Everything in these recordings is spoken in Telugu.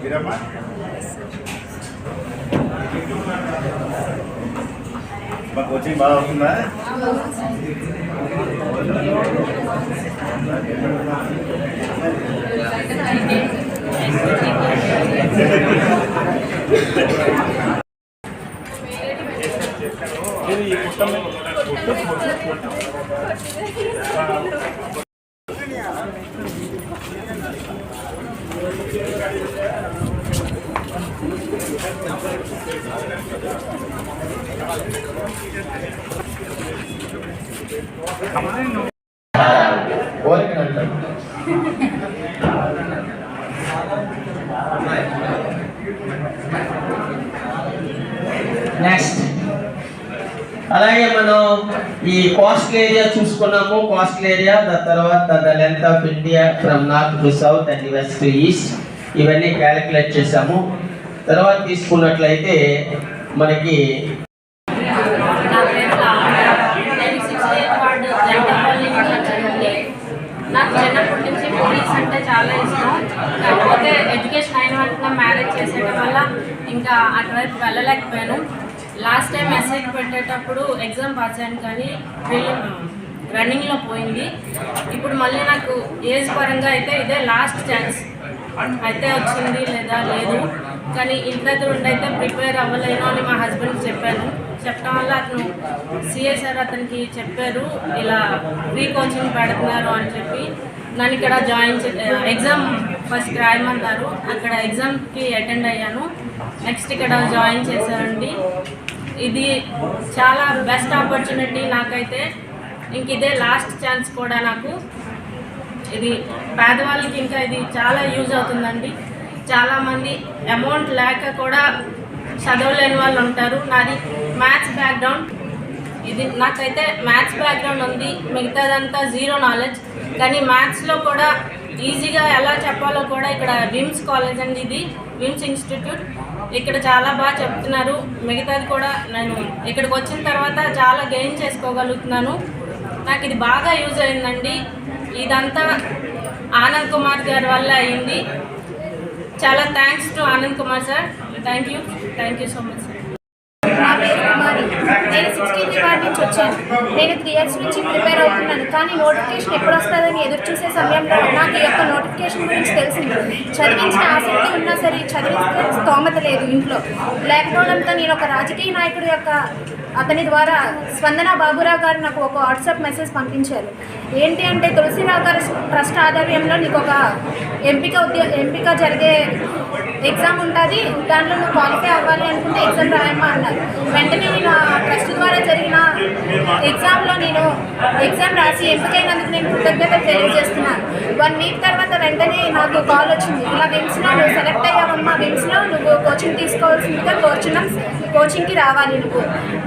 మీరమ్మా? మా కోచింగ్ బాగా అవుతుందా ఈ అంటారు నెక్స్ట్ అలాగే మనం ఈ కోస్టల్ ఏరియా చూసుకున్నాము. కోస్టల్ ఏరియా దాని తర్వాత the length of India from north to south and west to east ఇవన్నీ క్యాలిక్యులేట్ చేసాము తర్వాత తీసుకున్నట్లయితే మనకి నా పేరు లావణ్య. నేను సిక్స్త్ ఎయిత్ వార్డు జంటపల్లి నుంచి వచ్చానండి నాకు చిన్నప్పటి నుంచి మూవీస్ అంటే చాలా ఇష్టం కాకపోతే ఎడ్యుకేషన్ అయిన వెంటనే మ్యారేజ్ చేసేయడం వల్ల ఇంకా అటువైపు వెళ్ళలేకపోయాను. లాస్ట్ టైం మెసేజ్ పెట్టేటప్పుడు ఎగ్జామ్ పాస్ అయ్యాను కానీ రన్నింగ్లో పోయింది. ఇప్పుడు మళ్ళీ నాకు ఏజ్ పరంగా అయితే ఇదే లాస్ట్ ఛాన్స్ అయితే వచ్చింది లేదా లేదు. కానీ ఇంటి దగ్గర ఉండి అయితే ప్రిపేర్ అవ్వలేను అని మా హస్బెండ్కి చెప్పాను చెప్పడం వల్ల అతను సిఏ సార్ అతనికి చెప్పారు ఇలా ఫ్రీ కోచింగ్ పెడుతున్నారు అని చెప్పి. నన్ను ఇక్కడ జాయిన్ చే ఎగ్జామ్ ఫస్ట్ రాయమన్నారు. అక్కడ ఎగ్జామ్కి అటెండ్ అయ్యాను. నెక్స్ట్ ఇక్కడ జాయిన్ చేశారండి. ఇది చాలా బెస్ట్ ఆపర్చునిటీ నాకైతే. ఇంక ఇదే లాస్ట్ ఛాన్స్ కూడా నాకు. ఇది పేదవాళ్ళకి ఇంకా ఇది చాలా యూజ్ అవుతుందండి. చాలామంది అమౌంట్ లేక కూడా చదవలేని వాళ్ళు ఉంటారు. నాది మ్యాథ్స్ బ్యాక్గ్రౌండ్ ఇది నాకైతే మ్యాథ్స్ బ్యాక్గ్రౌండ్ ఉంది. మిగతాదంతా జీరో నాలెడ్జ్ కానీ మ్యాథ్స్లో కూడా ఈజీగా ఎలా చెప్పాలో కూడా ఇక్కడ విమ్స్ కాలేజ్ అండి ఇది. విమ్స్ ఇన్స్టిట్యూట్ ఇక్కడ చాలా బాగా చెప్తున్నారు. మిగతాది కూడా నేను ఇక్కడికి వచ్చిన తర్వాత చాలా గెయిన్ చేసుకోగలుగుతున్నాను. నాకు ఇది బాగా యూజ్ అయిందండి. ఇదంతా ఆనంద్ కుమార్ గారి వల్ల అయింది. చాలా thanks to Anand Kumar sir thank you thank you so much నేను సిక్స్టీన్ వార్డ్ నుంచి వచ్చాను. నేను త్రీ ఇయర్స్ నుంచి ప్రిపేర్ అవుతున్నాను. కానీ నోటిఫికేషన్ ఎప్పుడు వస్తుందని ఎదురు చూసే సమయంలో నాకు ఈ యొక్క నోటిఫికేషన్ గురించి తెలిసింది. చదివించిన ఆసక్తి ఉన్నా సరే చదివించే స్తోమత లేదు ఇంట్లో. లేకపోవడంతో నేను ఒక రాజకీయ నాయకుడి యొక్క అతని ద్వారా స్పందన బాబురావు గారు నాకు ఒక వాట్సాప్ మెసేజ్ పంపించారు. ఏంటి అంటే తులసిరావు గారు ట్రస్ట్ ఆధ్వర్యంలో నీకు ఒక ఎంపిక ఉద్యో ఎంపిక జరిగే ఎగ్జామ్ ఉంటుంది దాంట్లో నువ్వు క్వాలిఫై అవ్వాలి అనుకుంటే ఎగ్జామ్ రాయమ్మా అన్నారు. వెంటనే నేను ఆ ట్రస్ట్ ద్వారా జరిగిన ఎగ్జామ్లో నేను ఎగ్జామ్ రాసి ఎంపికైనందుకు నేను కృతజ్ఞత తెలియజేస్తున్నాను వన్ వీక్ తర్వాత వెంటనే నాకు కాల్ వచ్చింది. ఇలా విమ్స్లో నువ్వు సెలెక్ట్ అయ్యావమ్మా విమ్స్లో నువ్వు కోచింగ్ తీసుకోవాల్సిందిగా కోరుచున్నాం. కోచింగ్కి రావాలి నువ్వు.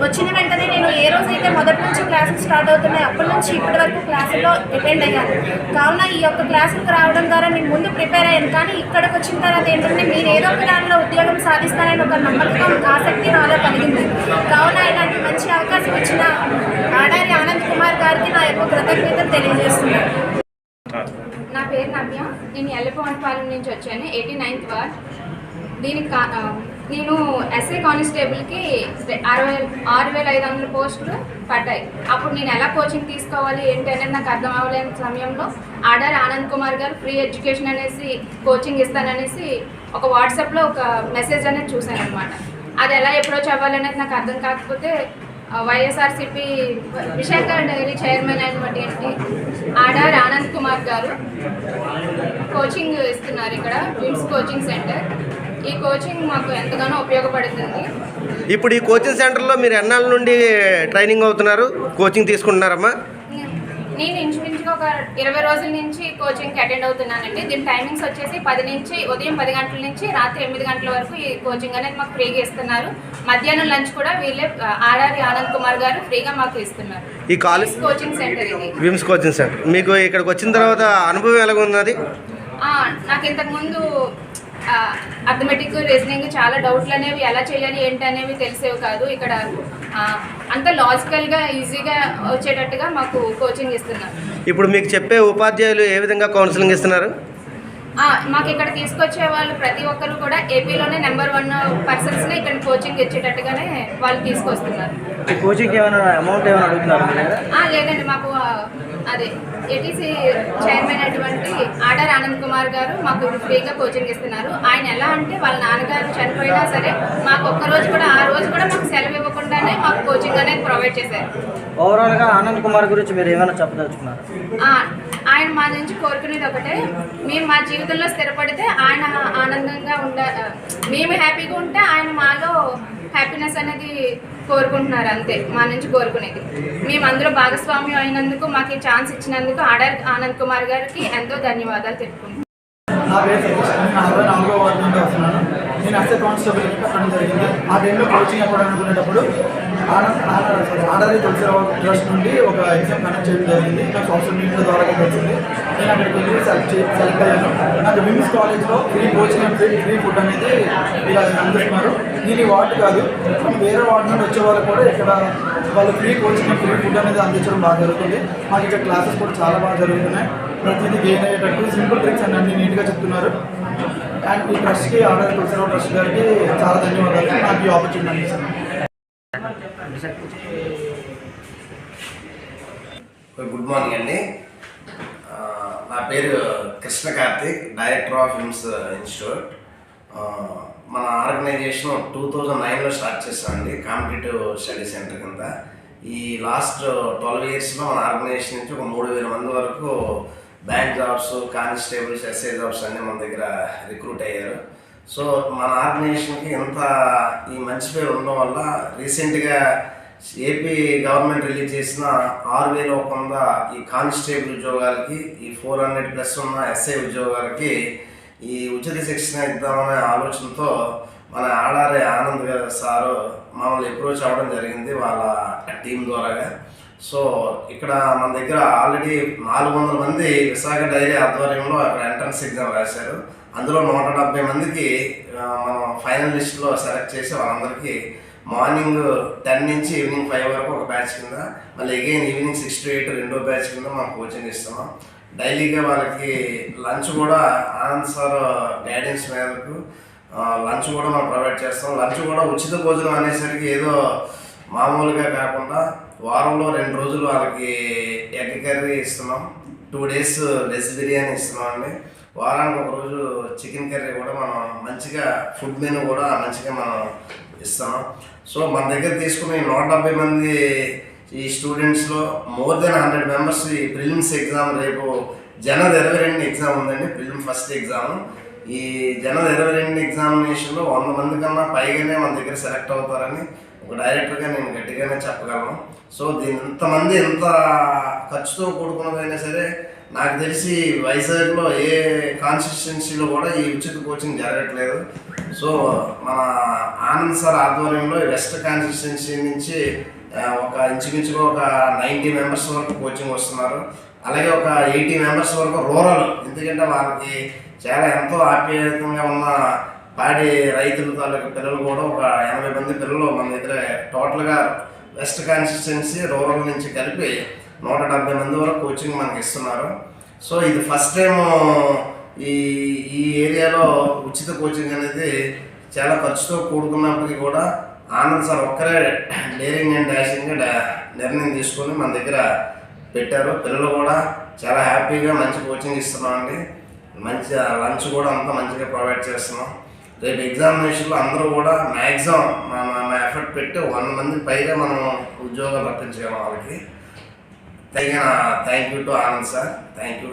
వచ్చిన వెంటనే నేను ఏ రోజైతే మొదటి నుంచి క్లాసులు స్టార్ట్ అవుతున్నాయి అప్పటి నుంచి ఇప్పటి వరకు క్లాసుల్లో అటెండ్ అయ్యాను. కావున ఈ యొక్క క్లాసులకు రావడం ద్వారా నేను ముందు ప్రిపేర్ అయ్యాను. కానీ ఇక్కడికి వచ్చిన తర్వాత ఏంటంటే మీరు ఏదో ఒక దానిలో ఉద్యోగం సాధిస్తారని ఒక నమ్మకం ఆసక్తి నాలో కలిగింది. కావున ఇలాంటి మంచి అవకాశం ఇచ్చిన ఆడారి ఆనంద్ కుమార్ గారికి నా యొక్క కృతజ్ఞతలు తెలియజేస్తున్నాను. నా పేరు నవ్య. నేను ఎల్లపవనపాలెం నుంచి వచ్చాను. Eighty ninth ward. దీనికి కా- నేను ఎస్ఐ కానిస్టేబుల్కి అరవై ఆరు వేల ఐదు వందల పోస్టులు పడ్డాయి. అప్పుడు నేను ఎలా కోచింగ్ తీసుకోవాలి ఏంటి అనేది నాకు అర్థం అవ్వలేని సమయంలో ఆడారి ఆనంద్ కుమార్ గారు ఫ్రీ ఎడ్యుకేషన్ అనేసి కోచింగ్ ఇస్తాననేసి ఒక వాట్సాప్లో ఒక మెసేజ్ అనేది చూశాను అనమాట అది ఎలా అప్రోచ్ అవ్వాలనేది నాకు అర్థం కాకపోతే వైఎస్ఆర్సిపి వైఎస్ఆర్సీపీ విశాఖ డైరీ చైర్మన్ అయినటువంటి ఆడార్ ఆనంద్ కుమార్ గారు కోచింగ్ ఇస్తున్నారు ఇక్కడ విమ్స్ కోచింగ్ సెంటర్. ఈ కోచింగ్ మాకు ఎంతగానో ఉపయోగపడుతుంది. ఇప్పుడు ఈ కోచింగ్ సెంటర్లో మీరు ఎన్నాళ్ళ నుండి ట్రైనింగ్ అవుతున్నారు? కోచింగ్ తీసుకుంటున్నారమ్మా? నేను ఇంచుమించుగా ఒక ఇరవై రోజుల నుంచి కోచింగ్కి అటెండ్ అవుతున్నానండి. దీని టైమింగ్స్ వచ్చేసి పది నుంచి ఉదయం పది గంటల నుంచి రాత్రి ఎనిమిది గంటల వరకు ఈ కోచింగ్ అనేది మాకు ఫ్రీగా ఇస్తున్నారు. మధ్యాహ్నం లంచ్ కూడా వీళ్ళే ఆర్ఆర్ ఆనంద్ కుమార్ గారు ఫ్రీగా మాకు ఇస్తున్నారు. ఈ కాలేజ్ కోచింగ్ సెంటర్ ఇది. VIMS coaching centre. మీకు ఇక్కడికి వచ్చిన తర్వాత అనుభవం ఎలాగ ఉన్నది నాకు ఇంతకుముందు అథమెటిక్ రీజనింగ్ చాలా డౌట్లు అనేవి ఎలా చేయాలి ఏంటి అనేవి తెలిసేవి కాదు. ఇక్కడ ఆ, అంత లాజికల్గా ఈజీగా వచ్చేటట్టుగా మాకు కోచింగ్ ఇస్తున్నారు. ఇప్పుడు మీకు చెప్పే ఉపాధ్యాయులు ఏ విధంగా కౌన్సిలింగ్ ఇస్తున్నారు? ఆ, మాకు ఇక్కడ తీసుకొచ్చే వాళ్ళు ప్రతి ఒక్కరు కూడా ఏపీలోనే నెంబర్ వన్ పర్సన్స్ని ఇక్కడ కోచింగ్ ఇచ్చేటట్టుగానే వాళ్ళు తీసుకొస్తున్నారు. ఈ కోచింగ్కి ఏమైనా అమౌంట్ ఏమైనా అడుగుతున్నారు ఆ, లేదండి మాకు అదే ఏటీసీ చైర్మన్ అటువంటి ఆర్డర్ ఆనంద్ కుమార్ గారు మాకు ఫ్రీగా కోచింగ్ ఇస్తున్నారు. ఆయన ఎలా అంటే వాళ్ళ నాన్నగారు చనిపోయినా సరే మాకు ఒక్క రోజు కూడా ఆ రోజు కూడా మాకు సెలవు ఇవ్వకుండానే మాకు కోచింగ్ అనేది ప్రొవైడ్ చేశారు. ఓవరాల్గా ఆనంద్ కుమార్ గురించి మీరు ఏమైనా చెప్పదలుచుకున్నారు? ఆయన మా నుంచి కోరుకునేది ఒకటే మేము మా జీవితంలో స్థిరపడితే ఆయన ఆనందంగా ఉండ మేము హ్యాపీగా ఉంటే ఆయన మాలో హ్యాపీనెస్ అనేది కోరుకుంటున్నారు అంతే మా నుంచి కోరుకునేది. మేము అందులో భాగస్వామ్యం అయినందుకు మాకు ఈ ఛాన్స్ ఇచ్చినందుకు ఆర్డర్ ఆనంద్ కుమార్ గారికి ఎంతో ధన్యవాదాలు తెలుపుకుంటున్నాను నేను అరవై కానిస్టేబుల్ పెట్టడం జరిగింది. ఆ టైంలో కోచింగ్ అవ్వాలనుకునేటప్పుడు ఆనంద్ ఆనంద్ ఆర్డర్ తులసిరావు ట్రస్ట్ నుండి ఒక ఎగ్జామ్ కండక్ట్ చేయడం జరిగింది. నాకు సోషల్ మీడియా ద్వారా వచ్చింది. నేను అక్కడికి వెళ్ళి సెలెక్ట్ సెలెక్ట్ అయ్యాను. నాకు విమెన్స్ కాలేజ్లో free coaching and free free food అనేది ఇలా అందిస్తున్నారు. నేను ఈ వార్డు కాదు వేరే వార్డు నుండి వచ్చే వాళ్ళు కూడా ఇక్కడ వాళ్ళు free coaching and free food అనేది అందించడం బాగా జరుగుతుంది. మాకు ఇక్కడ క్లాసెస్ కూడా చాలా బాగా జరుగుతున్నాయి. ప్రతిదీ గెయిన్ అయ్యేటట్టు సింపుల్ ట్రిక్స్ అండ్ అన్ని నీట్గా చెప్తున్నారు. అండ్ ఈ ట్రస్ట్కి ఆర్డర్ తులసిరావు ట్రస్ట్ గారికి చాలా ధన్యవాదాలు. నాకు ఈ ఆపర్చునిటీ అందిస్తున్నాను గుడ్ మార్నింగ్ అండి. నా పేరు Krishna Karthik director of HIMS institute. మన ఆర్గనైజేషన్ టూ థౌజండ్ నైన్లో స్టార్ట్ చేస్తామండి కాంపిటేటివ్ స్టడీ సెంటర్ కింద. ఈ లాస్ట్ ట్వెల్వ్ ఇయర్స్లో మన ఆర్గనైజేషన్ నుంచి ఒక మూడు వేల మంది వరకు bank jobs constables SI jobs అన్నీ మన దగ్గర రిక్రూట్ అయ్యారు. సో మన ఆర్గనైజేషన్కి ఎంత ఈ మంచి పేరు ఉండడం వల్ల రీసెంట్గా ఏపీ గవర్నమెంట్ రిలీజ్ చేసిన ఆరు వేల ఒక వంద ఈ కానిస్టేబుల్ ఉద్యోగాలకి ఈ ఫోర్ హండ్రెడ్ ప్లస్ ఉన్న ఎస్ఐ ఉద్యోగాలకి ఈ ఉచిత శిక్షణ ఇద్దామనే ఆలోచనతో మన ఆడారే ఆనంద్ గారు సారు మమ్మల్ని అప్రోచ్ అవ్వడం జరిగింది వాళ్ళ టీం ద్వారాగా. సో ఇక్కడ మన దగ్గర ఆల్రెడీ నాలుగు వందల మంది విశాఖ డైరీ ఆధ్వర్యంలో అక్కడ ఎంట్రన్స్ ఎగ్జామ్ రాశారు. అందులో నూట డెబ్బై మందికి మనం ఫైనల్ లిస్ట్లో సెలెక్ట్ చేసి వాళ్ళందరికీ మార్నింగ్ టెన్ నుంచి ఈవినింగ్ ఫైవ్ వరకు ఒక బ్యాచ్ కింద మళ్ళీ again evening six to eight రెండో బ్యాచ్ కింద మనం కోచింగ్ ఇస్తున్నాం డైలీగా వాళ్ళకి లంచ్ కూడా ఆనంద్ సార్ గైడెన్స్ మేరకు లంచ్ కూడా మనం ప్రొవైడ్ చేస్తాం. లంచ్ కూడా ఉచిత భోజనం అనేసరికి ఏదో మామూలుగా కాకుండా వారంలో రెండు రోజులు వాళ్ళకి ఎగ్ కర్రీ ఇస్తున్నాం. టూ డేస్ వెజ్ బిర్యానీ ఇస్తున్నాం అండి. వారానికి ఒక రోజు చికెన్ కర్రీ కూడా మనం మంచిగా ఫుడ్ మెనూ కూడా మంచిగా మనం ఇస్తున్నాం. సో మన దగ్గర తీసుకున్న ఈ నూట డెబ్బై మంది ఈ స్టూడెంట్స్లో మోర్ దెన్ హండ్రెడ్ మెంబర్స్ ఈ ప్రిలిమ్స్ ఎగ్జామ్ రేపు జనవరి ఇరవై రెండు ఎగ్జామ్ ఉందండి ప్రిలిమ్ ఫస్ట్ ఎగ్జామ్ ఈ జనవరి ఇరవై రెండు ఎగ్జామినేషన్లో వంద మంది కన్నా పైగానే మన దగ్గర సెలెక్ట్ అవుతారని ఒక డైరెక్టర్గా నేను గట్టిగానే చెప్పగలను. సో దీని ఇంతమంది ఎంత ఖర్చుతో కూడుకున్నదైనా సరే నాకు తెలిసి వైజాగ్లో ఏ కాన్స్టిట్యున్సీలో కూడా ఈ ఉచిత కోచింగ్ జరగట్లేదు. సో మన ఆనంద్ సార్ ఆధ్వర్యంలో వెస్ట్ కాన్స్టిట్యున్సీ నుంచి ఒక ఇంచుమించుగా ఒక నైంటీ మెంబర్స్ వరకు కోచింగ్ వస్తున్నారు. అలాగే ఒక ఎయిటీ మెంబర్స్ వరకు రూరల్. ఎందుకంటే వాళ్ళకి చాలా ఎంతో ఆప్యాయంగా ఉన్న పాడి రైతుల తాలూకు పిల్లలు కూడా ఒక ఎనభై మంది పిల్లలు మన దగ్గర టోటల్గా వెస్ట్ కాన్స్టిట్యున్సీ రూరల్ నుంచి కలిపి నూట డెబ్బై మంది వరకు కోచింగ్ మనకి ఇస్తున్నారు. సో ఇది ఫస్ట్ టైం ఈ ఈ ఏరియాలో ఉచిత కోచింగ్ అనేది చాలా ఖర్చుతో కూడుకున్నప్పటికీ కూడా ఆనంద్ సార్ ఒక్కరే డేరింగ్ అండ్ డాషింగ్ నిర్ణయం తీసుకొని మన దగ్గర పెట్టారు. పిల్లలు కూడా చాలా హ్యాపీగా మంచి కోచింగ్ ఇస్తున్నామండి. మంచి లంచ్ కూడా అంతా మంచిగా ప్రొవైడ్ చేస్తున్నాం. రేపు ఎగ్జామినేషన్లో అందరూ కూడా మ్యాక్సిమం మన ఎఫర్ట్ పెట్టి వంద మంది పైగా మనం ఉద్యోగాలు రప్పించగలం వాళ్ళకి. తగిన thank you to Anand sir. Thank you